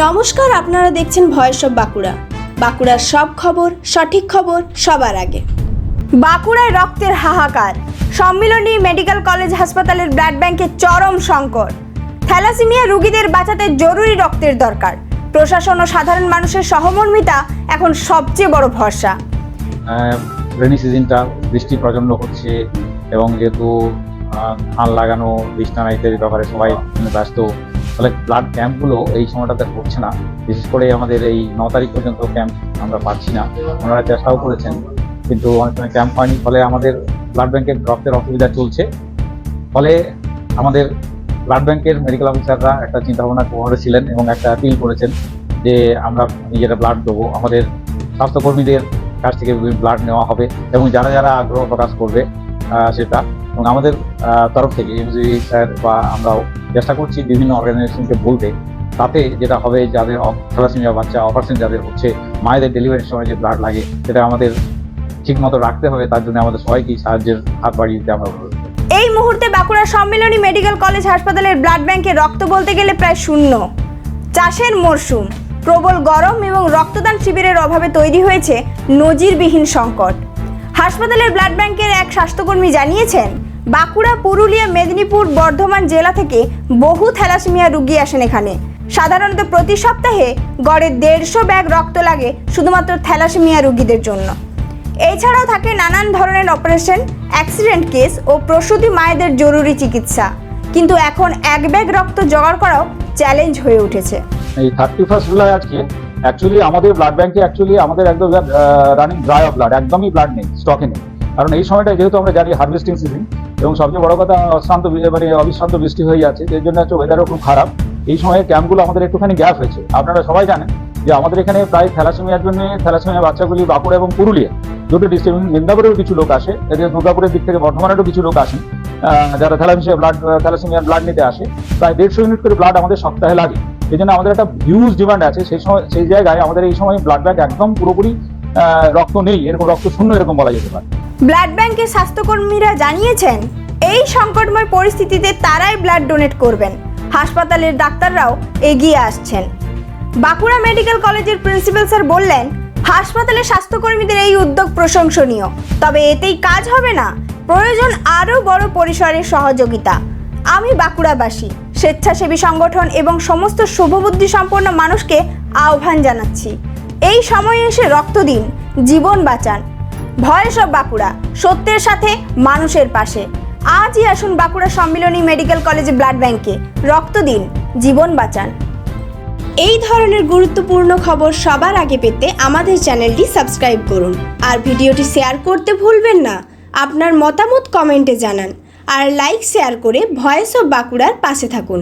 নমস্কার, আপনারা দেখছেন ভয়েস অফ বাঁকুড়া। বাঁকুড়ার সব খবর, সঠিক খবর, সবার আগে। বাঁকুড়ায় রক্তের হাহাকার। সম্মিলনী মেডিকেল কলেজ হাসপাতালের ব্লাড ব্যাংকে চরম সংকট। থ্যালাসিমিয়া রোগীদের বাঁচাতে জরুরি রক্তের দরকার। প্রশাসন ও সাধারণ মানুষের সহমর্মিতা এখন সবচেয়ে বড় ভরসা। রেনি সিজনটা বৃষ্টি প্রচণ্ড হচ্ছে এবং যেহেতু ধান লাগানো বিছানা ইত্যাদি ব্যাপারে সবাই ব্যস্ত। ফলে ব্লাড ক্যাম্পগুলো এই সময়টাতে হচ্ছে না। বিশেষ করে আমাদের এই ন তারিখ পর্যন্ত ক্যাম্প আমরা পাচ্ছি না। ওনারা চেষ্টাও করেছেন, কিন্তু অনেক সময় ক্যাম্প হয়নি। ফলে আমাদের ব্লাড ব্যাংকের রক্তের অসুবিধা চলছে। ফলে আমাদের ব্লাড ব্যাংকের মেডিকেল অফিসাররা একটা চিন্তা ভাবনা করেছিলেন এবং একটা অ্যাপিল করেছেন যে আমরা নিজেরা ব্লাড দেবো। আমাদের স্বাস্থ্যকর্মীদের কাছ থেকে ব্লাড নেওয়া হবে এবং যারা যারা আগ্রহ প্রকাশ করবে সেটা এবং আমাদের তরফ থেকে এমজি স্যার বা আমরাও চেষ্টা করছি বিভিন্ন অর্গানাইজেশনকে বলতে, তাতে যেটা হবে যাদের থ্যালাসেমিয়া বাচ্চা অপারেশন যাদের হচ্ছে, মায়েদের ডেলিভারির সময় যে ব্লাড লাগে, সেটা আমাদের ঠিক মতো রাখতে হবে, তার জন্য আমাদের সবাইকেই সাহায্যের হাত বাড়িয়ে দিতে আমরা এই মুহূর্তে বাঁকুড়া সম্মিলনী মেডিকেল কলেজ হাসপাতালের ব্লাড ব্যাংকে রক্ত বলতে গেলে প্রায় শূন্য। চাষের মরশুম, প্রবল গরম এবং রক্তদান শিবিরের অভাবে তৈরি হয়েছে নজিরবিহীন সংকট। হাসপাতালের ব্লাড ব্যাংকের এক স্বাস্থ্যকর্মী জানিয়েছেন, বাঁকুড়া, পুরুলিয়া, মেদিনীপুর, বর্ধমান জেলা থেকে বহু থ্যালাসেমিয়া রুগী আসেন এখানে। সাধারণত প্রতি সপ্তাহে গড়ে দেড়শো ব্যাগ রক্ত লাগে শুধুমাত্র থ্যালাসেমিয়া রুগীদের জন্য। এছাড়াও থাকে নানান ধরনের অপারেশন, অ্যাক্সিডেন্ট কেস ও প্রসূতি মায়েদের জরুরি চিকিৎসা। কিন্তু এখন এক ব্যাগ রক্ত জোগাড় করাও চ্যালেঞ্জ হয়ে উঠেছে। এই থার্টি ফার্স্ট জুলাই আজকে অ্যাকচুয়ালি আমাদের ব্লাড ব্যাংকে অ্যাকচুয়ালি আমাদের একদম রানিং ড্রাই অফ ব্লাড একদমই ব্লাড নেই স্টকে নেই। কারণ এই সময়টা যেহেতু আমরা জানি হার্ভেস্টিং সিজন এবং সবচেয়ে বড় কথা অশান্ত মানে অবিশ্রান্ত বৃষ্টি হয়ে যাচ্ছে এর জন্য হচ্ছে ওয়েদারও খুব খারাপ। এই সময়ে ক্যাম্পগুলো আমাদের একটুখানি গ্যাপ হয়েছে। আপনারা সবাই জানেন যে আমাদের এখানে প্রায় থ্যালাসেমিয়ার জন্য, থ্যালাসেমিয়া বাচ্চাগুলি বাঁকুড়া এবং পুরুলিয়া, দুটো ডিস্ট্রিক্ট মেদিনীপুরেও কিছু লোক আসে, এদের দুর্গাপুরের দিক থেকে বর্ধমানেরও কিছু লোক আসেন। যারা থ্যালাসেমিয়া ব্লাড থ্যালাসেমিয়ার ব্লাড নিতে আসে, প্রায় দেড়শো ইউনিট করে ব্লাড আমাদের সপ্তাহে লাগে। এই জন্য আমাদের একটা হিউজ ডিমান্ড আছে। সেই সময় সেই জায়গায় আমাদের এই সময় ব্লাড ব্যাংক একদম পুরোপুরি রক্ত নেই। এরকম রক্ত শূন্য এরকম বলা যেতে পারে। ব্লাড ব্যাংকের স্বাস্থ্যকর্মীরা জানিয়েছেন, এই সংকটময় পরিস্থিতিতে তারাই ব্লাড ডোনেট করবেন। হাসপাতালের ডাক্তাররাও এগিয়ে আসছেন। বাঁকুড়া মেডিকেল কলেজের প্রিন্সিপাল স্যার বললেন, হাসপাতালের স্বাস্থ্যকর্মীদের এই উদ্যোগ প্রশংসনীয়। তবে এতেই কাজ হবে না। প্রয়োজন আরও বড় পরিসরের সহযোগিতা। আমি বাঁকুড়াবাসী। স্বেচ্ছাসেবী সংগঠন এবং সমস্ত শুভবুদ্ধি সম্পন্ন মানুষকে আহ্বান জানাচ্ছি। এই সময়ে এসে রক্ত দিন, জীবন বাঁচান। ভয়েস অব বাঁকুড়া, সত্যের সাথে মানুষের পাশে। আজই আসুন Bankura Sammilani medical college blood ব্যাংকে। রক্ত দিন, জীবন বাঁচান। এই ধরনের গুরুত্বপূর্ণ খবর সবার আগে পেতে আমাদের চ্যানেলটি সাবস্ক্রাইব করুন। আর ভিডিওটি শেয়ার করতে ভুলবেন না। আপনার মতামত কমেন্টে জানান। আর লাইক শেয়ার করে ভয়েস অব বাঁকুড়ার পাশে থাকুন।